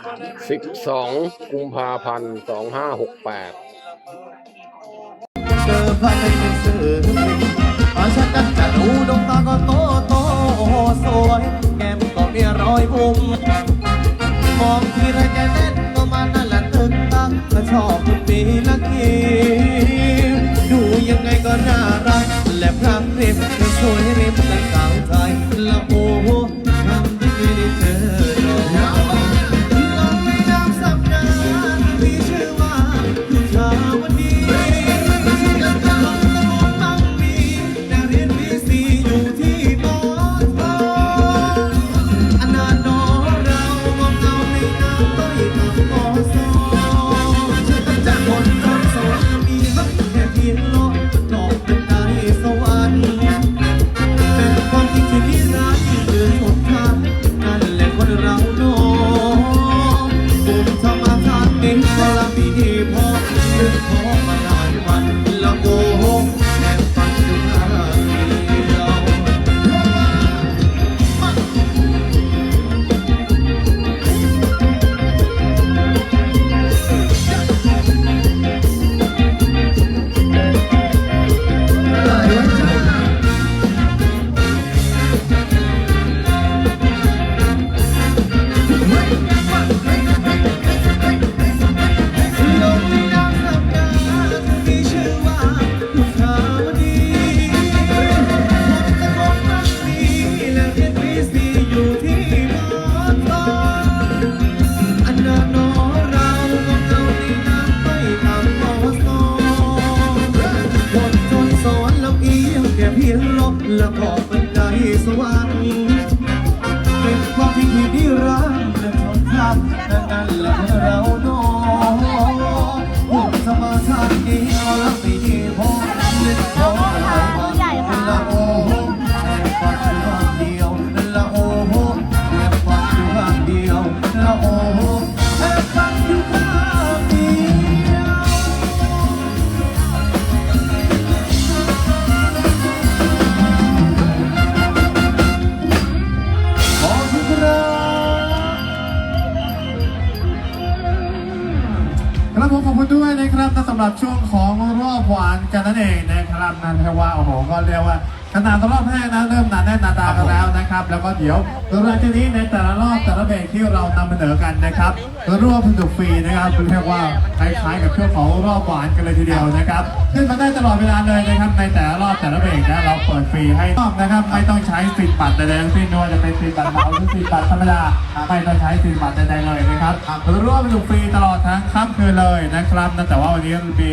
12 กุมภาพันธ์ 2568เจอพระในหนังสืออาชักกันจะดูดวงตาก็โตโตสวย แก้มก็มีรอยบุ้มมองทีไรแกเล่นก็มานั่นแหละตึกตักก็ชอบคุณปีละกีดูยังไงก็น่ารัก และพรังริมก็สวยริมตั้งสาวไทยละโอ อ และขอบันไดสวรรค์เป็นความที่ที่ดีรักและทนทำนั่นนั่นแหละเรา ครับผมขอบคุณด้วยนะครับนะสำหรับช่วงของรอบหวานกันนั่นเองนะครับนั่นแค่ว่าโอ้โหก็เรียกว่า ขนาดรอบแรกนะเริ่มหนาแน่นหนาตากันแล้วนะครับ แล้วก็เดี๋ยวหลังจากนี้ในแต่ละรอบแต่ละเบรกที่เรานำเสนอกันนะครับร่วมสนุกฟรีนะครับเรียกว่าคล้ายๆกับช่วงของรอบหวานกันเลยทีเดียวนะครับขึ้นมาได้ตลอดเวลาเลยนะครับในแต่ละรอบแต่ละเบรกนะเราเปิดฟรีให้รอบนะครับไม่ต้องใช้สิทธิ์บัตรใดๆทั้งสิ้นไม่ว่าจะเป็นสิทธิ์บัตรเหมาหรือสิทธิ์บัตรธรรมดาไม่ต้องใช้สิทธิ์บัตรใดๆเลยนะครับร่วมสนุกฟรีตลอดทั้งค่ำคืนเลยนะครับแต่ว่าวันนี้มี